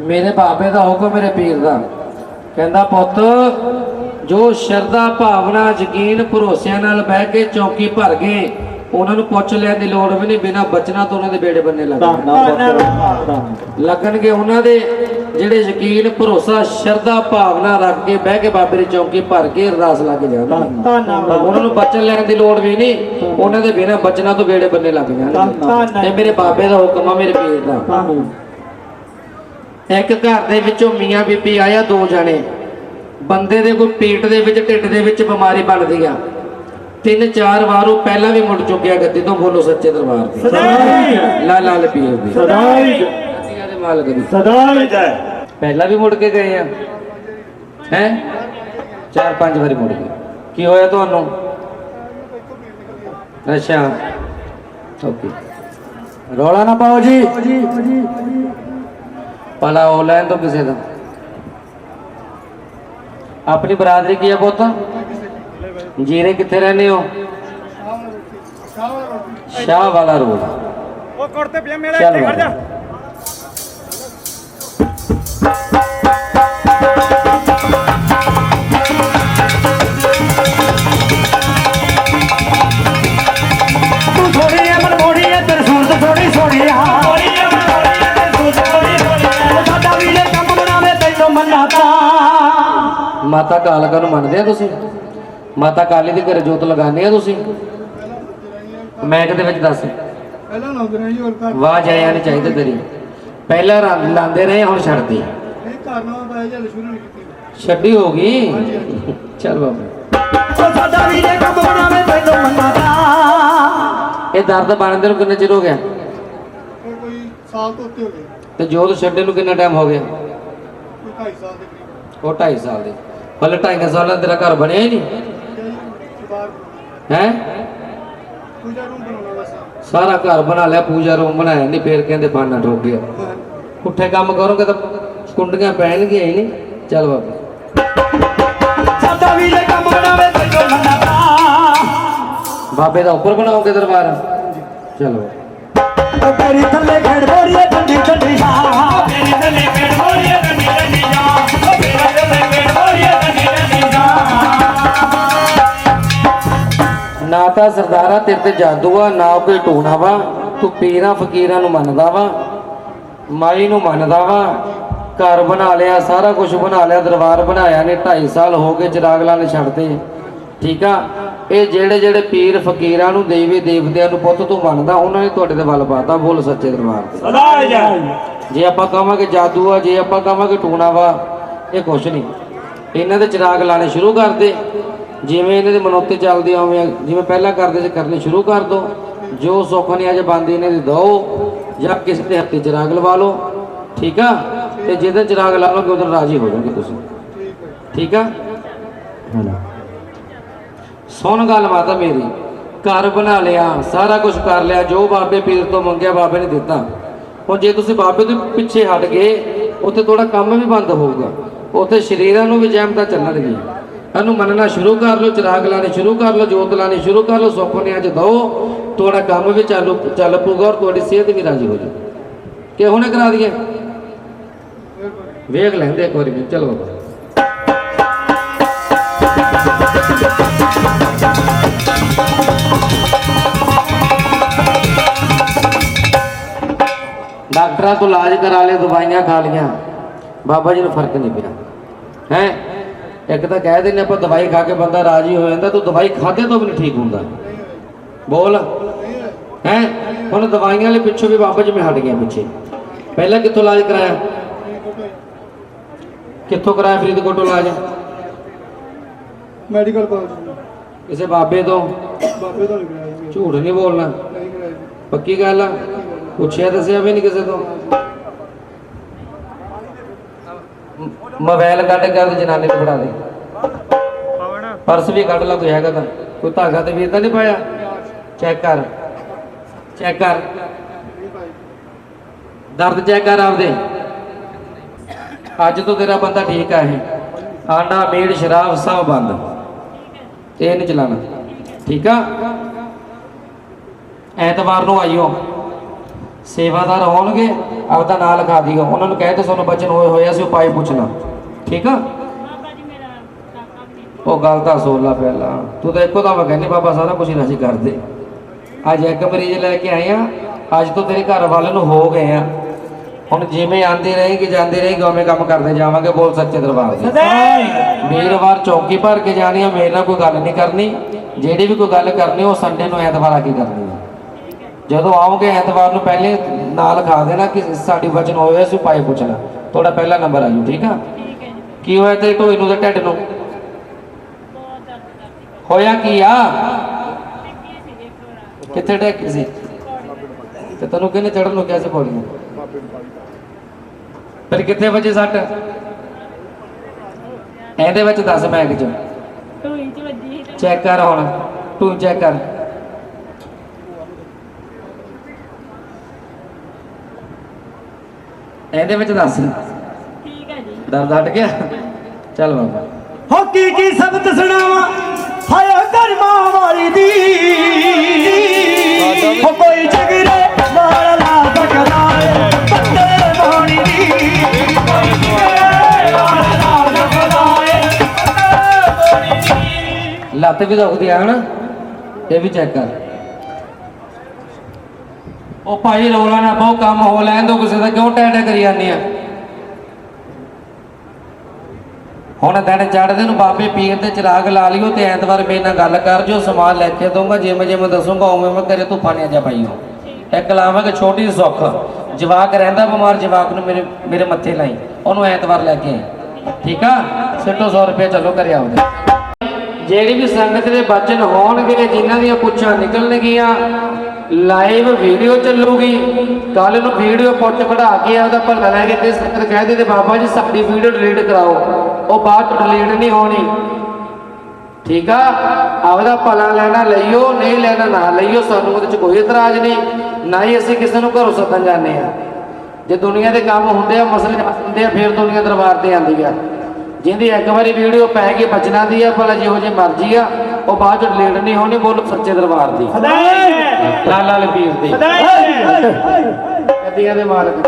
ਮੇਰੇ ਬਾਬੇ ਦਾ ਹੁਕਮ ਮੇਰੇ ਪੀਰ ਦਾ। ਕਹਿੰਦਾ ਪੁੱਤ ਜੋ ਸ਼ਰਧਾ ਭਾਵਨਾ ਯਕੀਨ ਭਰੋਸਿਆਂ ਨਾਲ ਬਹਿ ਕੇ ਚੌਕੀ ਭਰ ਗਏ ਉਹਨਾਂ ਨੂੰ ਪੁੱਛ ਲੈਣ ਦੀ ਲੋੜ ਵੀ ਨਹੀਂ ਬਿਨਾਂ ਬਚਨਾ ਤੋਂ ਉਹਨਾਂ ਦੇ ਬੇੜੇ ਬੰਨੇ ਲੱਗਣਗੇ ਲੱਗਣਗੇ ਉਹਨਾਂ ਦੇ ਜਿਹੜੇ ਯਕੀਨ ਭਰੋਸਾ ਸ਼ਰਧਾ ਭਾਵਨਾ ਰੱਖ ਕੇ ਬਹਿ ਕੇ ਬਾਬੇ ਦੀ ਚੌਕੀ ਭਰ ਕੇ ਅਰਦਾਸ ਲੱਗ ਜਾਣਗੇ ਧੰਨਾ ਉਹਨਾਂ ਨੂੰ ਬਚਨ ਲੈਣ ਦੀ ਲੋੜ ਵੀ ਨਹੀਂ ਉਹਨਾਂ ਦੇ ਬਿਨਾਂ ਬਚਨਾ ਤੋਂ ਬੇੜੇ ਬੰਨੇ ਲੱਗ ਜਾਣਗੇ। ਇਹ ਮੇਰੇ ਬਾਬੇ ਦਾ ਹੁਕਮ ਆ ਮੇਰੇ ਪੀਰ ਦਾ। ਇੱਕ ਘਰ ਦੇ ਵਿੱਚੋਂ ਮੀਆਂ ਬੀਬੀ ਆਇਆ ਦੋ ਜਣੇ। ਬੰਦੇ ਦੇ ਕੋਈ ਪੇਟ ਦੇ ਵਿੱਚ ਢਿੱਡ ਦੇ ਵਿੱਚ ਬਿਮਾਰੀ ਬਣਦੀ ਆ। ਤਿੰਨ ਚਾਰ ਵਾਰ ਉਹ ਪਹਿਲਾਂ ਵੀ ਮੁੜ ਚੁੱਕਿਆ ਗੱਦੀ ਤੋਂ ਬੋਲੋ ਸੱਚੇ ਦਰਬਾਰ ਤੇ ਸਦਾਈ ਲਾ ਲਾਲ ਪੀਰ ਦੀ। ਸਦਾਈ ਗੱਦੀਆਂ ਦੇ ਮਾਲਕ ਦੀ। ਸਦਾਈ ਜੈ। ਪਹਿਲਾਂ ਵੀ ਮੁੜ ਕੇ ਗਏ ਆ। ਹੈ? ਚਾਰ ਪੰਜ ਵਾਰੀ ਮੁੜ ਗਏ। ਕੀ ਹੋਇਆ ਤੁਹਾਨੂੰ? ਅੱਛਾ। ਓਕੇ। ਰੌਲਾ ਨਾ ਪਾਓ ਜੀ। ਪਲਾ ਆਨਲਾਈਨ ਤੋਂ ਕਿਸੇ ਦਾ। ਆਪਣੀ ਬਰਾਦਰੀ ਕੀ ਹੈ ਪੁੱਤ? ਜੀਰੇ ਕਿੱਥੇ ਰਹਿੰਦੇ ਹੋ? ਸ਼ਾਹ ਵਾਲਾ ਰੋਡ। ਉਹ ਕੁੜਤੇ ਪਿਆ ਮੇਰਾ ਇੱਥੇ ਖੜ ਜਾ। ਮਾਤਾ ਕਾਲਕਾ ਨੂੰ ਮੰਨਦੇ ਆ ਤੁਸੀਂ? ਮਾਤਾ ਕਾਲੀ ਦੇ ਘਰ ਜੋਤ ਲਗਾਉਂਦੇ ਆ ਤੁਸੀਂ? ਮੈਂ ਦੇ ਵਿੱਚ ਦੱਸ ਪਹਿਲਾਂ ਲਾਉਂਦੇ ਰਹੇ ਜੀ ਹੋਰ ਘਰ ਵਾਹ ਜਾਇਆ ਨਹੀਂ ਚਾਹੀਦਾ ਤੇਰੀ। ਪਹਿਲਾਂ ਲਾਉਂਦੇ ਰਹੇ ਹੁਣ ਛੱਡਦੀ ਇਹ ਘਰ ਨਾਲ ਪਾਇਆ ਜਾਂ ਸ਼ੁਰੂ ਨਹੀਂ ਕੀਤੀ। ਛੱਡੀ ਹੋ ਗਈ? ਚੱਲ ਬਾਬਾ। ਸਾਡਾ ਵੀਰੇ ਕੰਮ ਬਣਾਵੇ ਤੈਨੂੰ ਮੰਨਾਤਾ ਇਹ ਦਰਦ ਬਣਦੇ ਨੂੰ ਕਿੰਨਾ ਚਿਰ ਹੋ ਗਿਆ? ਕੋਈ ਸਾਲ ਤੋਂ ਉੱਤੇ ਹੋ ਗਏ। ਤੇ ਜੋਤ ਛੱਡੇ ਨੂੰ ਕਿੰਨਾ ਟਾਈਮ ਹੋ ਗਿਆ? ਕੋਈ 2.5 ਸਾਲ ਦੇ ਕਰੀਬ। ਉਹ 2.5 ਸਾਲ ਦੇ। ਭਲੇ 2.5 ਸਾਲਾਂ ਤੇਰਾ ਘਰ ਬਣਿਆ ਹੀ ਨਹੀਂ ਹੈ ਪੂਜਾ ਰੂਮ ਬਣਾਉਣਾ ਬਸ ਸਾਰਾ ਘਰ ਬਣਾ ਲਿਆ ਪੂਜਾ ਰੂਮ ਬਣਾਇਆ ਨਹੀਂ ਫੇਰ ਕਹਿੰਦੇ ਬਾਨਾ ਠੋਕ ਗਿਆ ਪੁੱਠੇ ਕੰਮ ਕਰੋਗੇ ਤਾਂ ਕੁੰਡੀਆਂ ਪੈਣਗੀਆਂ ਹੀ ਨਹੀਂ ਚੱਲ ਬਾਬਾ ਸਾਡਾ ਵੀਰੇ ਕੰਮ ਬਣਾਵੇ ਤੈਨੂੰ ਮੰਨਾਤਾ ਬਾਬੇ ਦਾ ਉੱਪਰ ਬਣਾਓਗੇ ਦਰਬਾਰ ਚਲੋ ਤੇਰੀ ਥੱਲੇ ਖੇਡ ਬੋਰੀਏ ਠੰਡੀ ਠੰਡੀ ਹਾਂ ਤੇਰੀ ਥੱਲੇ ਖੇਡ ਬੋਰੀਏ ਹਾਂ ਨਾ ਤਾਂ ਸਰਦਾਰਾ ਤੇਰੇ ਤੇ ਜਾਦੂ ਆ ਨਾ ਕੋਈ ਟੂਣਾ ਵਾ ਤੂੰ ਪੀਰਾਂ ਫਕੀਰਾਂ ਨੂੰ ਮੰਨਦਾ ਵਾ ਮਾਈ ਨੂੰ ਮੰਨਦਾ ਵਾ ਘਰ ਬਣਾ ਲਿਆ ਸਾਰਾ ਕੁਝ ਬਣਾ ਲਿਆ ਦਰਬਾਰ ਬਣਾਇਆ ਨੇ 2.5 ਸਾਲ ਹੋ ਗਏ ਚਿਰਾਗ ਲਾਣੇ ਛੱਡਦੇ ਠੀਕ ਆ? ਇਹ ਜਿਹੜੇ ਜਿਹੜੇ ਪੀਰ ਫਕੀਰਾਂ ਨੂੰ ਦੇਵੀ ਦੇਵਤਿਆਂ ਨੂੰ ਪੁੱਤ ਤੂੰ ਮੰਨਦਾ ਉਹਨਾਂ ਨੇ ਤੁਹਾਡੇ ਦੇ ਵੱਲ ਪਾਤਾ ਬੋਲ ਸੱਚੇ ਦਰਬਾਰ ਤੇ। ਸਦਾ ਜੈ। ਜੇ ਆਪਾਂ ਕਹਾਂਗੇ ਜਾਦੂ ਆ ਜੇ ਆਪਾਂ ਕਹਾਂਗੇ ਟੂਣਾ ਵਾ ਇਹ ਕੁਛ ਨਹੀਂ। ਇਹਨਾਂ ਦੇ ਚਿਰਾਗ ਲਾਣੇ ਸ਼ੁਰੂ ਕਰ ਦੇ ਜਿਵੇਂ ਇਹਨਾਂ ਦੇ ਮਨੋਤੇ ਚੱਲਦੇ ਆ ਉਵੇਂ ਜਿਵੇਂ ਪਹਿਲਾਂ ਕਰਦੇ ਸੀ ਕਰਨੇ ਸ਼ੁਰੂ ਕਰ ਦੋ। ਜੋ ਸੁੱਖ ਨੇ ਅੱਜ ਬੰਦੀ ਇਹਨਾਂ ਦੀ ਦੋ ਜਾਂ ਕਿਸੇ ਦੇ ਹੱਥੇ ਚਿਰਾਗ ਲਵਾ ਲਓ ਠੀਕ ਆ? ਤੇ ਜਿਹਦੇ ਚਿਰਾਗ ਲਾ ਲਓਗੇ ਉਧਰ ਰਾਜੀ ਹੋ ਜਾਓਗੇ ਤੁਸੀਂ। ਠੀਕ ਆ? ਸੁਣ ਗੱਲ ਮਾਤਾ ਮੇਰੀ ਘਰ ਬਣਾ ਲਿਆ ਸਾਰਾ ਕੁਝ ਕਰ ਲਿਆ ਜੋ ਬਾਬੇ ਪੀਰ ਤੋਂ ਮੰਗਿਆ ਬਾਬੇ ਨੇ ਦਿੱਤਾ। ਹੁਣ ਜੇ ਤੁਸੀਂ ਬਾਬੇ ਦੇ ਪਿੱਛੇ ਹਟ ਗਏ ਉੱਥੇ ਥੋੜਾ ਕੰਮ ਵੀ ਬੰਦ ਹੋਊਗਾ। ਉੱਥੇ ਸ਼ਰੀਰਾਂ ਨੂੰ ਵੀ ਜੈਮਤਾ ਚੱਲਣਗੀ। ਇਹਨੂੰ ਮੰਨਣਾ ਸ਼ੁਰੂ ਕਰ ਲਓ, ਚਿਰਾਗ ਲਾਣੇ ਸ਼ੁਰੂ ਕਰ ਲਓ, ਜੋਤ ਲਾਣੀ ਸ਼ੁਰੂ ਕਰ ਲਓ ਸੁਪਨੇ ਅੱਜ ਦਓ। ਤੁਹਾਡਾ ਕੰਮ ਵੀ ਚਾਲੂ, ਚੱਲ ਪਊਗਾ ਔਰ ਤੁਹਾਡੀ ਸਿਹਤ ਵੀ ਰਾਜੀ ਹੋ ਜਾਊਗੀ। ਕਿ ਹੁਣੇ ਕਰਾ ਦਈਏ? ਵੇਖ ਲੈਂਦੇ ਇੱਕ ਵਾਰੀ ਚਲੋ। ਬਾਬਾ ਡਾਕਟਰਾਂ ਤੋਂ ਇਲਾਜ ਕਰਾ ਲਿਆ, ਦਵਾਈਆਂ ਖਾ ਲੀਆਂ। ਬਾਬਾ ਜੀ ਨੂੰ ਫ਼ਰਕ ਨਹੀਂ ਪਿਆ। ਹੈ? ਇੱਕ ਤਾਂ ਕਹਿ ਦਿੰਦੇ ਆਪਾਂ ਦਵਾਈ ਖਾ ਕੇ ਬੰਦਾ ਰਾਜੀ ਹੋ ਜਾਂਦਾ ਤੂੰ ਦਵਾਈ ਖਾਦੇ ਤੋਂ ਵੀ ਨਹੀਂ ਠੀਕ ਹੁੰਦਾ। ਬੋਲ। ਹੈ? ਹੁਣ ਦਵਾਈਆਂ ਵਾਲੇ ਪਿੱਛੋਂ ਵੀ ਬਾਬਾ ਜੀ ਮੈਂ ਹਟ ਗਿਆ ਪਿੱਛੇ। ਪਹਿਲਾਂ ਕਿੱਥੋਂ ਇਲਾਜ ਕਰਾਇਆ? ਕਿੱਥੋਂ ਕਰਾਇਆ ਫਰੀਦਕੋਟੋਂ ਇਲਾਜ? Medical college. ਕਿਸੇ ਬਾਬੇ ਤੋਂ? ਬਾਬੇ ਤੋਂ ਨਹੀਂ ਕਰਾਇਆ ਝੂਠ ਨਹੀਂ ਬੋਲਣਾ। ਪੱਕੀ ਗੱਲ ਆ? ਪੁੱਛਿਆ ਦੱਸਿਆ ਵੀ ਨਹੀਂ ਕਿਸੇ ਤੋਂ ਮ- ਮੋਬਾਈਲ ਕੱਢ ਕੇ ਉਹਦੀ ਜਨਾਨੀ ਨੂੰ ਫੜਾ ਦੇ। ਪਰਸ ਵੀ ਕੱਢ ਲਾ ਕੋਈ ਹੈਗਾ ਤਾਂ। ਕੋਈ ਧਾਗਾ ਤੇ ਵੀਰ ਤਾਂ ਨਹੀਂ ਪਾਇਆ? ਚੈੱਕ ਕਰ। ਚੈੱਕ ਕਰ। ਦਰਦ ਚੈੱਕ ਕਰ ਆਪਦੇ। ਅੱਜ ਤੋਂ ਤੇਰਾ ਬੰਦਾ ਠੀਕ ਆ ਇਹ। ਆਂਡਾ ਮੀਟ ਸ਼ਰਾਬ ਸਭ ਬੰਦ। ਇਹ ਨਹੀਂ ਚਲਾਣਾ। ਠੀਕ ਆ? ਐਤਵਾਰ ਨੂੰ ਆਇਓ ਸੇਵਾਦਾਰ ਹੋਣਗੇ ਆਪਦਾ ਨਾਂ ਲਿਖਾ ਦਿਓ। ਉਹਨਾਂ ਨੂੰ ਕਹਿ ਤੇ ਤੁਹਾਨੂੰ ਬਚਨ ਹੋਏ ਹੋਇਆ ਸੀ ਉਪਾਏ ਪੁੱਛਣਾ। ਠੀਕ ਆ? ਉਹ ਗੱਲ ਤਾਂ ਸੁਣ ਲਾ ਪਹਿਲਾਂ। ਤੂੰ ਤਾਂ ਇੱਕੋ ਦਮ ਕਹਿੰਦੀ ਬਾਬਾ ਸਾਰਾ ਕੁਝ ਰਾਜੀ ਕਰ ਦੇ ਅੱਜ ਇੱਕ ਮਰੀਜ਼ ਲੈ ਕੇ ਆਏ ਆ। ਅੱਜ ਤੋਂ ਤੇਰੇ ਘਰ ਵੱਲ ਨੂੰ ਹੋ ਗਏ ਆ। ਹੁਣ ਜਿਵੇਂ ਆਂਦੇ ਰਹੇਗੀ ਜਾਂਦੇ ਰਹੇਗੀ ਉਵੇਂ ਕੰਮ ਕਰਦੇ ਜਾਵਾਂਗੇ ਬੋਲ ਸੱਚੇ ਦਰਬਾਰ ਦੇ। ਵੀਰਵਾਰ ਚੌਕੀ ਭਰ ਕੇ ਜਾਣੀ ਆ ਮੇਰੇ ਨਾਲ ਕੋਈ ਗੱਲ ਨਹੀਂ ਕਰਨੀ। ਜਿਹੜੀ ਵੀ ਕੋਈ ਗੱਲ ਕਰਨੀ ਉਹ ਸੰਡੇ ਨੂੰ ਐਤਵਾਰ ਆ ਕੇ ਕਰਨੀ ਆ। ਜਦੋਂ ਆਓਗੇ ਐਤਵਾਰ ਨੂੰ ਪਹਿਲੇ ਨਾਲ ਖਾ ਦੇਣਾ ਕਿ ਸਾਡੀ ਵਚਨ ਹੋਇਆ ਸੀ ਪਾਏ ਪੁੱਛਣਾ। ਤੁਹਾਡਾ ਪਹਿਲਾ ਨੰਬਰ ਆ ਜੂ ਠੀਕ ਆ? ਕੀ ਹੋਇਆ ਤੇ ਢੋਈ ਨੂੰ ਤੇ ਢਿੱਡ ਨੂੰ? ਹੋਇਆ ਕੀ ਆ? ਕਿੱਥੇ ਡੈਕ ਸੀ? ਤੇ ਤੈਨੂੰ ਕਿਹਨੇ ਚੜਨ ਨੂੰ ਕਿਹਾ ਸੀ ਪੌੜੀਆਂ? ਫਿਰ ਕਿੱਥੇ ਵਜੇ ਸੱਟ? ਇਹਦੇ ਵਿੱਚ ਦੱਸ ਬੈਗ ਚ। ਢੋਈ ਚ ਵੱਜੀ ਚੈੱਕ ਕਰ ਹੁਣ ਤੂੰ ਚੈੱਕ ਕਰ। ਇਹਦੇ ਵਿੱਚ ਦੱਸ। ਠੀਕ ਹੈ ਜੀ। ਦਰਦ ਹਟ ਗਿਆ? ਚੱਲ ਬਾਬਾ। ਹੋ ਕੀ ਕੀ ਸਬਤ ਸੁਣਾਵਾ? ਹਾਏ ਕਰਮਾਂ ਵਾਲੀ ਦੀ। ਹੋ ਕੋਈ ਜਗਰੇ ਦੀ ਕੋਈ ਦੀ। ਲੱਤ ਵੀ ਦੁਖਦੀ ਆ ਹਨਾ? ਇਹ ਵੀ ਚੈੱਕ ਕਰ। ਉਹ ਭਾਈ ਰੋਲਾ ਨਾ ਪਾਓ, ਕੰਮ ਹੋ ਲੈਣ ਦੋ ਕਿਸੇ ਦਾ, ਕਿਉਂ ਟੈਟੇ ਕਰੀ ਜਾਂਦੀ ਆ? ਹੁਣ ਦਿਨ ਚੜ੍ਹਦੇ ਨੂੰ, ਬਾਬੇ ਪੀਰ ਤੇ ਚਿਰਾਗ ਲਾ ਲਿਓ ਤੇ ਐਤਵਾਰ ਮੇਰੇ ਨਾਲ ਗੱਲ ਕਰ ਜਿਓ, ਸਮਾਨ ਲੈ ਕੇ ਦਊਂਗਾ, ਜਿਵੇਂ ਜਿਵੇਂ ਦੱਸੂਗਾ, ਉਵੇਂ ਮੈਂ ਘਰੇ ਤੂੰ ਪਾਣੀਆਂ ਜਾ ਪਾਈਓ ਇੱਕ ਲਾਵਾਂਗੇ ਛੋਟੀ ਸੁੱਖ, ਜਵਾਕ ਰਹਿੰਦਾ ਬਿਮਾਰ, ਜਵਾਕ ਨੂੰ ਮੇਰੇ ਮੇਰੇ ਮੱਥੇ ਲਾਈ, ਉਹਨੂੰ ਐਤਵਾਰ ਲੈ ਕੇ ਆਈ। ਠੀਕ ਆ? ਸਿੱਟੋ 100 ਰੁਪਏ, ਚਲੋ ਘਰੇ ਆਉਦੇ ਜਿਹੜੀ ਵੀ ਸੰਗਤ ਦੇ ਬਚਨ ਹੋਣਗੇ, ਜਿਨ੍ਹਾਂ ਦੀਆਂ ਪੁੱਛਾਂ ਨਿਕਲਣਗੀਆਂ ਲਾਈਵ ਵੀਡੀਓ ਚੱਲੂਗੀ। ਕੱਲ ਨੂੰ ਵੀਡੀਓ ਪੁੱਟ ਕਢਾ ਕੇ ਉਹਦਾ ਭਲਾ ਲੈ ਕੇ ਤੇ ਸੰਗਤ ਕਹਿ ਦੇ ਤੇ ਬਾਬਾ ਜੀ, ਸਾਡੀ ਵੀਡੀਓ ਡਿਲੀਟ ਕਰਾਓ। ਉਹ ਬਾਅਦ ਚ ਡਿਲੀਟ ਨਹੀਂ ਹੋਣੀ। ਠੀਕ ਆ? ਆਪਦਾ ਭਲਾ ਲੈਣਾ ਲਈਓ, ਨਹੀਂ ਲੈਣਾ ਨਾ ਲਈਓ, ਸਾਨੂੰ ਉਹਦੇ ਚ ਕੋਈ ਇਤਰਾਜ਼ ਨਹੀਂ। ਨਾ ਹੀ ਅਸੀਂ ਕਿਸੇ ਨੂੰ ਘਰੋਂ ਸੱਦਣ ਜਾਂਦੇ ਆ ਜੇ ਦੁਨੀਆ ਦੇ ਕੰਮ ਹੁੰਦੇ ਆ, ਮਸਲੇ ਹੁੰਦੇ ਆ, ਫਿਰ ਦੁਨੀਆ ਦਰਬਾਰ ਤੇ ਆਉਂਦੀ ਆ। ਜਿਹਦੀ ਇੱਕ ਵਾਰੀ ਵੀਡੀਓ ਪੈ ਕੇ ਬਚਣਾ ਦੀ ਆ, ਭਲਾ ਜਿਹੋ ਜਿਹੀ ਮਰਜ਼ੀ ਆ। ਉਹ ਬਾਅਦ ਚ ਡਿਲੀਟ ਨਹੀਂ ਹੋਣੀ ਬੋਲੋ ਸੱਚੇ ਦਰਬਾਰ ਦੀ। ਲਾਲ ਲਾਲ ਪੀਰ ਦੀ। ਗੱਦੀਆਂ ਦੇ ਮਾਲਕ।